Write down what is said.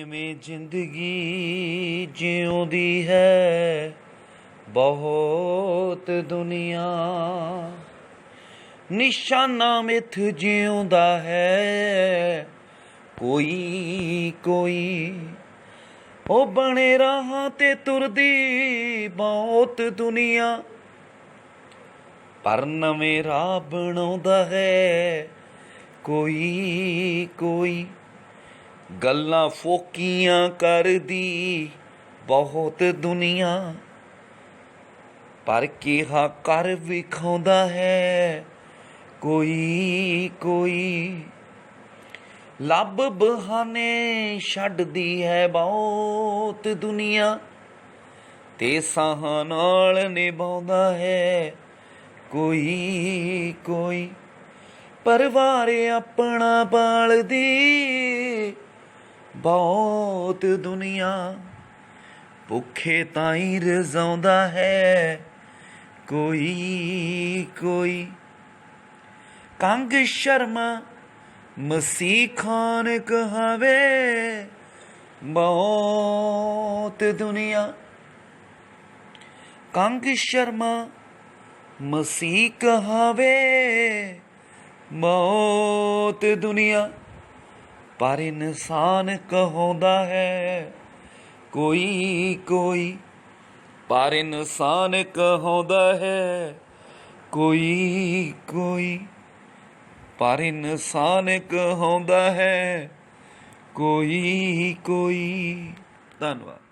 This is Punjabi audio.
ਐਵੇਂ ਜ਼ਿੰਦਗੀ ਜਿਉਂਦੀ ਹੈ? ਬਹੁਤ ਦੁਨੀਆ ਨਿਸ਼ਾਨਾ ਮਿੱਥ ਜਿਉਂਦਾ ਹੈ। ਕੋਈ ਕੋਈ ਉਹ ਬਣੇ ਰਾਹਾਂ ਤੇ ਤੁਰਦੀ ਬਹੁਤ ਦੁਨੀਆ। ਪਰ ਨਵੇਂ ਰਾਹ ਬਣਾਉਂਦਾ ਹੈ। ਕੋਈ ਕੋਈ ਗੱਲਾਂ ਫੋਕੀਆਂ ਕਰਦੀ ਬਹੁਤ ਦੁਨੀਆ। ਪਰ ਕਿਹਾ ਕਰ ਵਿਖਾਉਂਦਾ ਹੈ ਕੋਈ ਕੋਈ। ਲੱਭ ਬਹਾਨੇ ਛੱਡਦੀ ਹੈ ਬਹੁਤ ਦੁਨੀਆ। ਤੇ ਸਾਹ ਨਾਲ ਨਿਭਾਉਂਦਾ ਹੈ ਕੋਈ ਕੋਈ। ਪਰਿਵਾਰ ਆਪਣਾ ਪਾਲਦੀ ਬਹੁਤ ਦੁਨੀਆ ਭੁੱਖੇ ਤਾਂ ਹੀ ਰਜ਼ਾਉਂਦਾ ਹੈ ਕੋਈ ਕੋਈ ਕੰਗ ਸ਼ਰਮਾ ਮਸੀਹ ਖਾਨ ਕਹਾਵੇ ਬਹੁਤ ਦੁਨੀਆ ਕੰਗ ਸ਼ਰਮਾ ਮਸੀਹ ਕਹਾਵੇ ਮੌਤ ਦੁਨੀਆ ਪਰ ਇਨਸਾਨ ਕਹਾਉਂਦਾ ਹੈ, ਕੋਈ ਕੋਈ। ਪਰ ਇਨਸਾਨ ਕਹਾਉਂਦਾ ਹੈ, ਕੋਈ ਕੋਈ। ਪਰ ਇਨਸਾਨ ਕਹਾਉਂਦਾ ਹੈ, ਕੋਈ ਕੋਈ। ਧੰਨਵਾਦ।